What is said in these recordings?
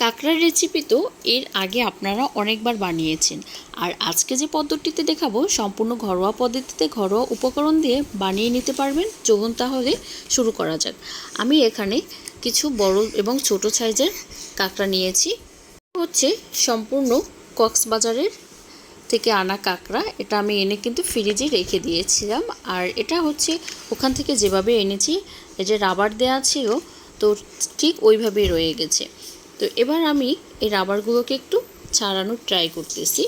কাঁকড়ার রেসিপি তো এর আগে আপনারা অনেকবার বানিয়েছেন। আর আজকে যে পদ্ধতিতে দেখাবো, সম্পূর্ণ ঘরোয়া পদ্ধতিতে ঘরোয়া উপকরণ দিয়ে বানিয়ে নিতে পারবেন। চলুন তাহলে শুরু করা যাক। আমি এখানে কিছু বড় এবং ছোট সাইজের কাঁকড়া নিয়েছি। হচ্ছে সম্পূর্ণ কক্সবাজারের থেকে আনা কাঁকড়া। এটা আমি এনে কিন্তু ফ্রিজে রেখে দিয়েছিলাম। আর এটা হচ্ছে ওখান থেকে যেভাবে এনেছি, এই যে রাবার দেওয়া ছিল, তো ঠিক ওইভাবেই রয়ে গেছে। তো এবার আমি এই রাবারগুলোকে একটু ছাড়ানোর ট্রাই করতেছি।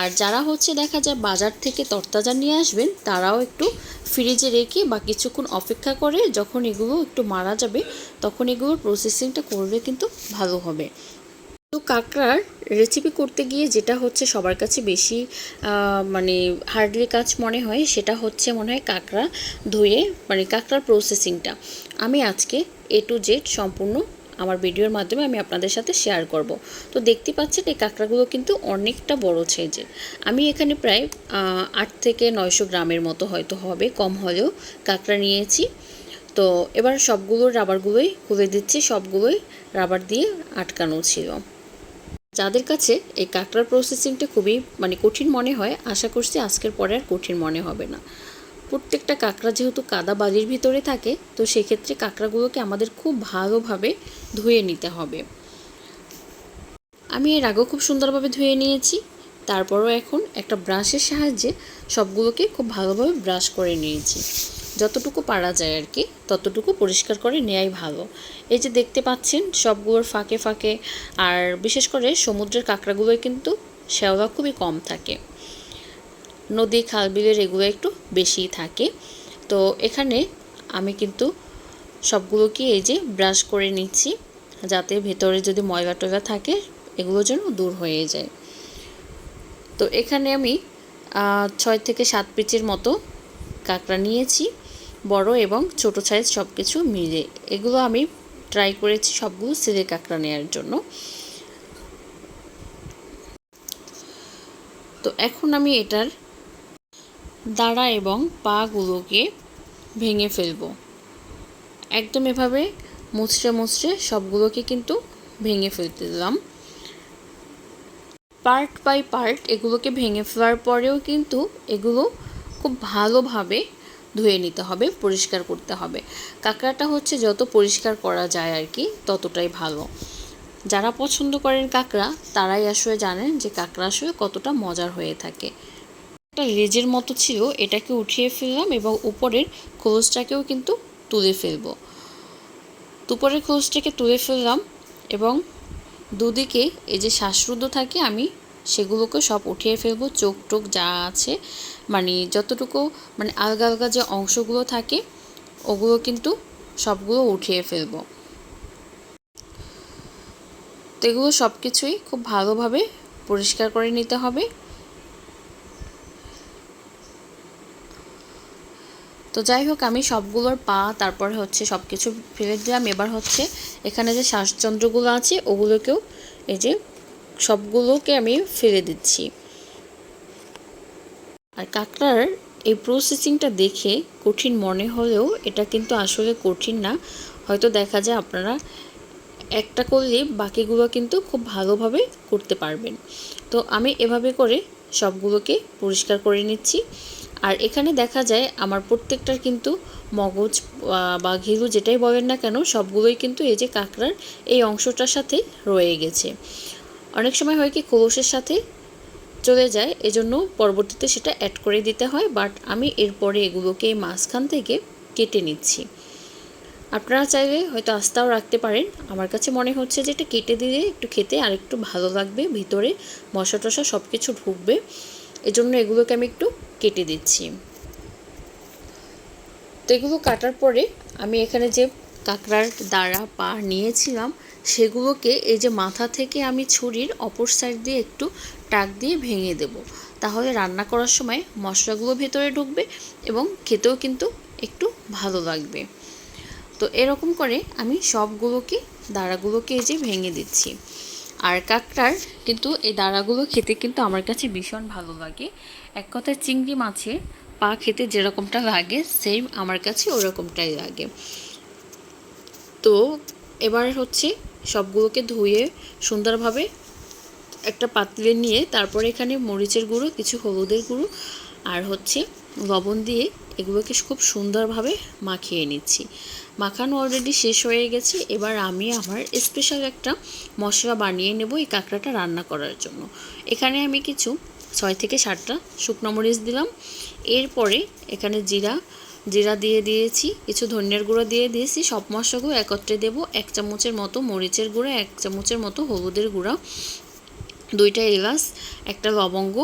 আর যারা হচ্ছে দেখা যায় বাজার থেকে তরতাজা নিয়ে আসবেন, তারাও একটু ফ্রিজে রেখে বা কিছুক্ষণ অপেক্ষা করে যখন এগুলো একটু মারা যাবে, তখন এগুলোর প্রসেসিংটা করলে কিন্তু ভালো হবে। তো কাঁকড়ার রেসিপি করতে গিয়ে যেটা হচ্ছে সবার কাছে বেশি মানে হার্ডলি কাজ মনে হয়, সেটা হচ্ছে মনে হয় কাঁকড়া ধুয়ে মানে কাঁকড়ার প্রসেসিংটা আমি আজকে এ টু জেড সম্পূর্ণ আমার ভিডিওর মাধ্যমে আমি আপনাদের সাথে শেয়ার করব। তো দেখতে পাচ্ছেন এই কাঁকড়াগুলো কিন্তু অনেকটা বড় সাইজের আমি এখানে প্রায় আট থেকে নয়শো গ্রামের মতো হয়তো হবে, কম হলেও কাঁকড়া নিয়েছি। তো এবার সবগুলো রাবারগুলোই খুলে দিচ্ছি, সবগুলোই রাবার দিয়ে আটকানো ছিল। যাদের কাছে এই কাঁকড়ার প্রসেসিংটা খুবই মানে কঠিন মনে হয়, আশা করছি আজকের পরে আর কঠিন মনে হবে না। প্রত্যেকটা কাঁকড়া যেহেতু কাদা বালির ভিতরে থাকে, তো সেক্ষেত্রে কাঁকড়াগুলোকে আমাদের খুব ভালোভাবে ধুয়ে নিতে হবে। আমি এর আগেও খুব সুন্দরভাবে ধুয়ে নিয়েছি। তারপরও এখন একটা ব্রাশের সাহায্যে সবগুলোকে খুব ভালোভাবে ব্রাশ করে নিয়েছি। যতটুকু পারা যায় আর কি, ততটুকু পরিষ্কার করে নেওয়াই ভালো। এই যে দেখতে পাচ্ছেন, সবগুলোর ফাঁকে ফাঁকে, আর বিশেষ করে সমুদ্রের কাঁকড়াগুলোয় কিন্তু শ্যাওলা খুবই কম থাকে। নদী খাল বিলের এগুলো একটু বেশিই থাকে। তো এখানে আমি কিন্তু সবগুলোকে এই যে ব্রাশ করে নিচ্ছি, যাতে ভেতরে যদি ময়লা টয়লা থাকে, এগুলো যেন দূর হয়ে যায়। তো এখানে আমি ছয় থেকে সাত পিচের মতো কাঁকড়া নিয়েছি, বড় এবং ছোট সাইজ সব কিছু মিলে এগুলো আমি ট্রাই করেছি সবগুলো সিলে কাঁকড়া নেওয়ার জন্য। তো এখন আমি এটার দাঁড়া এবং পাগুলোকে ভেঙে ফেলব। একদম এভাবে মুচড়ে মুচড়ে সবগুলোকে কিন্তু ভেঙে ফেলতে দিলাম। পার্ট বাই পার্ট এগুলোকে ভেঙে ফেলার পরেও কিন্তু এগুলো খুব ভালোভাবে ধুয়ে নিতে হবে, পরিষ্কার করতে হবে। কাঁকড়াটা হচ্ছে যত পরিষ্কার করা যায় আর কি, ততটাই ভালো। যারা পছন্দ করেন কাঁকড়া, তারাই আসলে জানেন যে কাঁকড়া আসলে কতটা মজার হয়ে থাকে। একটা রেজের মতো ছিল, এটাকে উঠিয়ে ফেললাম এবং উপরের খোলসটাকেও কিন্তু তুলে ফেলব। উপরের খোলসটাকে তুলে ফেললাম এবং দুদিকে এই যে শ্বাসরুদ্ধ থাকে, আমি সেগুলোকে সব উঠিয়ে ফেলব। চোখ টোক যা আছে মানে যতটুকু মানে আলগা আলগা যে অংশগুলো থাকে, ওগুলো কিন্তু সবগুলো উঠিয়ে ফেলব। তো এগুলো সব কিছুই খুব ভালোভাবে পরিষ্কার করে নিতে হবে। তো যাই হোক, আমি সবগুলোর পা, তারপরে হচ্ছে সব কিছু ফেলে দিলাম। এবার হচ্ছে এখানে যে শ্বাসযন্ত্রগুলো আছে, ওগুলোকেও এই যে সবগুলোকে আমি ফেলে দিচ্ছি। আর কাঁকড়ার এই প্রসেসিংটা দেখে কঠিন মনে হলেও এটা কিন্তু আসলে কঠিন না। হয়তো দেখা যায় আপনারা একটা করলে বাকিগুলো কিন্তু খুব ভালোভাবে করতে পারবেন। তো আমি এভাবে করে সবগুলোকে পরিষ্কার করে নিচ্ছি। আর এখানে দেখা যায় আমার প্রত্যেকটার কিন্তু মগজ বা ঘিলু যেটাই বলেন না কেন, সবগুলোই কিন্তু এই যে কাঁকড়ার এই অংশটার সাথে রয়ে গেছে। অনেক সময় হয় কি কলসের সাথে চলে যায়, এজন্য পরবর্তীতে সেটা অ্যাড করে দিতে হয় বাট আমি এরপরে এগুলোকে মাঝখান থেকে কেটে নিচ্ছি। আপনারা চাইলে হয়তো আস্তাও রাখতে পারেন। আমার কাছে মনে হচ্ছে যে এটা কেটে দিলে একটু খেতে আর একটু ভালো লাগবে, ভিতরে মশা টশা সব কিছু ঢুকবে। এজন্য এগুলোকে আমি একটু কেটে দিচ্ছি। তো এগুলো কাটার পরে আমি এখানে যে কাঁকড়ার দাঁড়া পা নিয়েছিলাম, সেগুলোকে এই যে মাথা থেকে আমি ছুরির অপর সাইড দিয়ে একটু টাক দিয়ে ভেঙে দেব। তাহলে রান্না করার সময় মশলাগুলো ভেতরে ঢুকবে এবং খেতেও কিন্তু একটু ভালো লাগবে। তো এরকম করে আমি সবগুলোকে দাঁড়াগুলোকে এই যে ভেঙে দিচ্ছি। আর কাঁকড়ার কিন্তু এই দাঁড়াগুলো খেতে কিন্তু আমার কাছে ভীষণ ভালো লাগে। এক কথায় চিংড়ি মাছের পা খেতে যেরকমটা লাগে সেম আমার কাছে ওরকমটাই লাগে। তো এবার হচ্ছে সবগুলোকে ধুয়ে সুন্দরভাবে একটা পাত্রে নিয়ে তারপরে এখানে মরিচের গুঁড়ো, কিছু হলুদের গুঁড়ো আর হচ্ছে লবণ দিয়ে এগুলোকে খুব সুন্দরভাবে মাখিয়ে নিচ্ছি। মাখানো অলরেডি শেষ হয়ে গেছে। এবার আমি আমার স্পেশাল একটা মশলা বানিয়ে নেব এই কাঁকড়াটা রান্না করার জন্য। এখানে আমি কিছু ছয় থেকে সাতটা শুকনো মরিচ দিলাম। এরপরে এখানে জিরা জিরা দিয়ে দিয়েছি, কিছু ধনিয়ার গুঁড়ো দিয়ে দিয়েছি। সব মশলাগুলো একত্রে দেব। এক চামচের মতো মরিচের গুঁড়ো, এক চামচের মতো হলুদের গুঁড়া, দুইটা এলাচ, একটা লবঙ্গ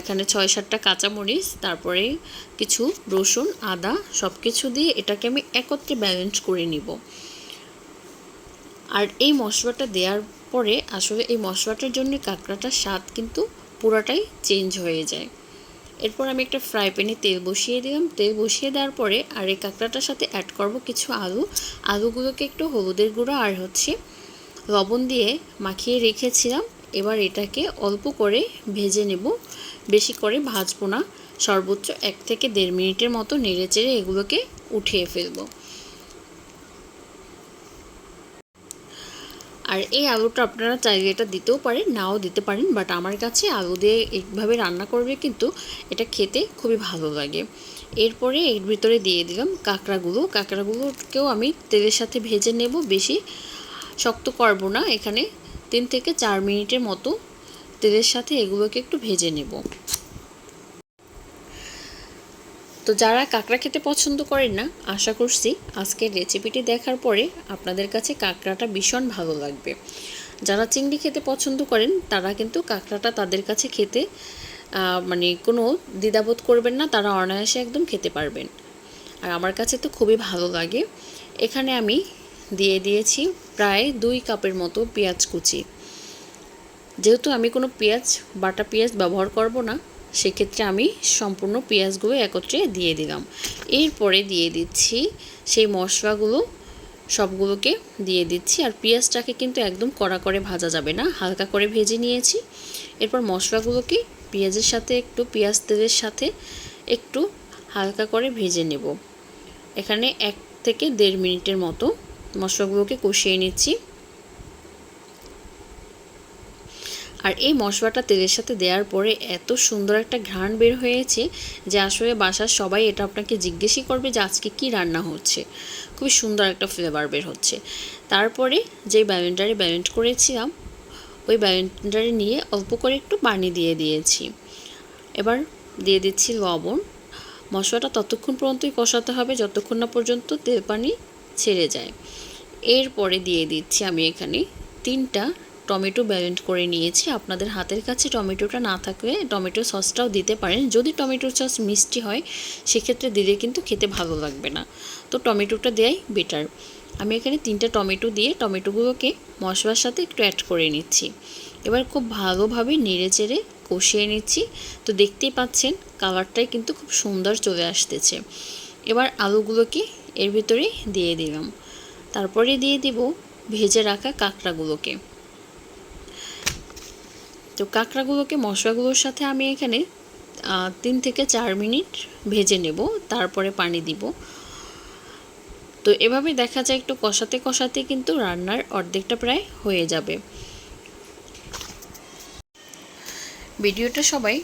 এখানে ছয় সাতটা কাঁচামরিচ, তারপরে কিছু রসুন, আদা সব কিছু দিয়ে এটাকে আমি একত্রে ব্যালেন্স করে নিব। আর এই মশলাটা দেওয়ার পরে আসলে এই মশলাটার জন্য কাঁকড়াটার স্বাদ কিন্তু পুরাটাই চেঞ্জ হয়ে যায়। এরপর আমি একটা ফ্রাই প্যানে তেল বসিয়ে দিলাম। তেল বসিয়ে দেওয়ার পরে আর এই কাঁকড়াটার সাথে অ্যাড করব কিছু আলু। আলুগুলোকে একটু হলুদের গুঁড়ো আর হচ্ছে লবণ দিয়ে মাখিয়ে রেখেছিলাম। এবার এটাকে অল্প করে ভেজে নেব। বেশি করে ভাজবো না। সর্বোচ্চ এক থেকে দেড় মিনিটের মতো নেড়ে চেড়ে এগুলোকে উঠিয়ে ফেলব। আর এই আলুটা আপনারা চাইলে এটা দিতেও পারেন, নাও দিতে পারেন বাট আমার কাছে আলু দিয়ে এইভাবে রান্না করবে কিন্তু এটা খেতে খুবই ভালো লাগে। এরপরে এর ভিতরে দিয়ে দিলাম কাঁকড়াগুলো। কাঁকড়াগুলোকেও আমি তেলের সাথে ভেজে নেব, বেশি শক্ত করব না। এখানে তিন থেকে চার মিনিটের মতো তেলের সাথে এগুলোকে একটু ভেজে নেব। তো যারা কাঁকড়া খেতে পছন্দ করেন না, আশা করছি আজকের রেসিপিটি দেখার পরে আপনাদের কাছে কাঁকড়াটা ভীষণ ভালো লাগবে। যারা চিংড়ি খেতে পছন্দ করেন, তারা কিন্তু কাঁকড়াটা তাদের কাছে খেতে মানে কোনো দ্বিধাবোধ করবেন না, তারা অনায়াসে একদম খেতে পারবেন। আর আমার কাছে তো খুবই ভালো লাগে। এখানে আমি দিয়ে দিয়েছি প্রায় দুই কাপের মতো পেঁয়াজ কুচি। যেহেতু আমি কোনো পেঁয়াজ, বাটা পেঁয়াজ ব্যবহার করব না, সেক্ষেত্রে আমি সম্পূর্ণ পেঁয়াজগুলো একত্রে দিয়ে দিলাম। এরপরে দিয়ে দিচ্ছি সেই মশলাগুলো, সবগুলোকে দিয়ে দিচ্ছি। আর পেঁয়াজটাকে কিন্তু একদম কড়া করে ভাজা যাবে না, হালকা করে ভেজে নিয়েছি। এরপর মশলাগুলোকে পেঁয়াজের সাথে একটু, পেঁয়াজ তেলের সাথে একটু হালকা করে ভেজে নেব। এখানে এক থেকে দেড় মিনিটের মতো মশলাগুলোকে কষিয়ে নিচ্ছি। আর এই মশলাটা তেলের সাথে দেওয়ার পরে এত সুন্দর একটা ঘ্রাণ বের হয়েছে যে আসলে বাসার সবাই এটা আপনাকে জিজ্ঞেসই করবে যে আজকে কি রান্না হচ্ছে। খুবই সুন্দর একটা ফ্লেভার বের হচ্ছে। তারপরে যে ব্যালেন্ডারে ব্যালেন্ড করেছিলাম, ওই ব্যালেন্ডারে নিয়ে অল্প করে একটু পানি দিয়ে দিয়েছি। এবার দিয়ে দিচ্ছি লবণ। মশলাটা ততক্ষণ পর্যন্তই কষাতে হবে, যতক্ষণ না পর্যন্ত তেল পানি ছেড়ে যায়। এরপরে দিয়ে দিচ্ছি আমি এখানে তিনটা টমেটো ব্যালেন্ড করে নিয়েছি। আপনাদের হাতের কাছে টমেটোটা না থাকলে টমেটো সসটাও দিতে পারেন। যদি টমেটো সস মিষ্টি হয়, সেক্ষেত্রে দিলে কিন্তু খেতে ভালো লাগবে না। তো টমেটোটা দেয়াই বেটার আমি এখানে তিনটা টমেটো দিয়ে টমেটোগুলোকে মশলার সাথে একটু অ্যাড করে নিচ্ছি। এবার খুব ভালোভাবে নেড়ে চেড়ে কষিয়ে নিচ্ছি। তো দেখতেই পাচ্ছেন কালারটাই কিন্তু খুব সুন্দর চলে আসতেছে। এবার আলুগুলোকে এর ভিতরে দিয়ে দিলাম। তারপরে দিয়ে দিব ভেজে রাখা কাঁকড়াগুলোকে। তো কাঁকড়াগুলোকে মশলাগুলোর সাথে আমি এখানে তিন থেকে চার মিনিট ভেজে নেব, তারপরে পানি দিব। তো এভাবে দেখা যায় একটু কষাতে কষাতে কিন্তু রান্নার অর্ধেকটা প্রায় হয়ে যাবে। ভিডিওটা সবাই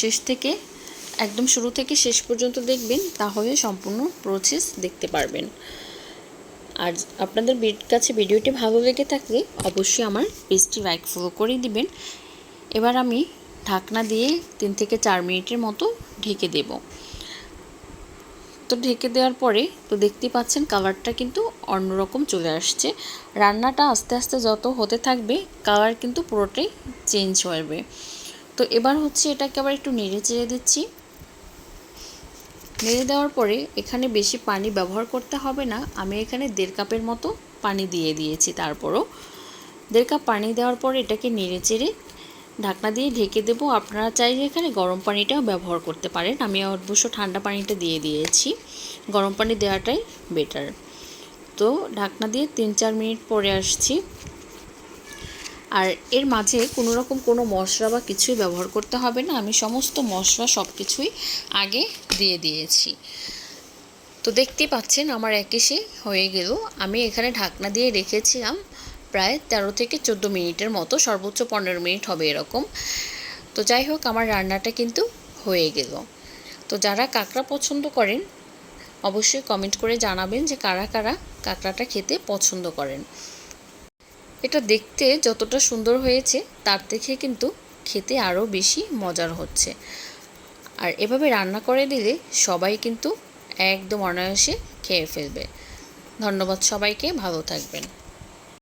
শেষ থেকে, একদম শুরু থেকে শেষ পর্যন্ত দেখবেন, তাহলে সম্পূর্ণ প্রসেস দেখতে পারবেন। আর আপনাদের কাছে ভিডিওটি ভালো লেগে থাকলে অবশ্যই আমার পেজটি লাইক ফলো করে দিবেন। এবার আমি ঢাকনা দিয়ে তিন থেকে চার মিনিটের মতো ঢেকে দেব। তো ঢেকে দেওয়ার পরে তো দেখতেই পাচ্ছেন কালারটা কিন্তু অন্যরকম চলে আসছে। রান্নাটা আস্তে আস্তে যত হতে থাকবে, কালার কিন্তু পুরোটাই চেঞ্জ হবে। তো এবার হচ্ছে এটাকে আবার একটু নেড়ে চেড়ে দিচ্ছি। নেড়ে দেওয়ার পরে এখানে বেশি পানি ব্যবহার করতে হবে না। আমি এখানে দেড় কাপের মতো পানি দিয়ে দিয়েছি তারপরও। দেড় কাপ পানি দেওয়ার পরে এটাকে নেড়ে চেড়ে ঢাকনা দিয়ে ঢেকে দেবো। আপনারা চাইলে এখানে গরম পানিটাও ব্যবহার করতে পারেন। আমি অবশ্য ঠান্ডা পানিটা দিয়ে দিয়েছি। গরম পানি দেওয়াটাই বেটার তো ঢাকনা দিয়ে তিন চার মিনিট পরে আসছি। আর এর মাঝে কোনো রকম কোনো মশলা বা কিছুই ব্যবহার করতে হবে না। আমি সমস্ত মশলা সব কিছুই আগে দিয়ে দিয়েছি। তো দেখতেই পাচ্ছেন আমার একে সে হয়ে গেল। আমি এখানে ঢাকনা দিয়ে রেখেছিলাম। প্রায় তেরো থেকে চোদ্দ মিনিটের মতো, সর্বোচ্চ পনেরো মিনিট হবে এরকম। তো যাই হোক, আমার রান্নাটা কিন্তু হয়ে গেল। তো যারা কাঁকড়া পছন্দ করেন, অবশ্যই কমেন্ট করে জানাবেন যে কারা কারা কাঁকড়াটা খেতে পছন্দ করেন। এটা দেখতে যতটা সুন্দর হয়েছে, তার থেকে কিন্তু খেতে আরও বেশি মজার হচ্ছে। আর এভাবে রান্না করে দিলে সবাই কিন্তু একদম অনায়াসে খেয়ে ফেলবে। ধন্যবাদ সবাইকে, ভালো থাকবেন।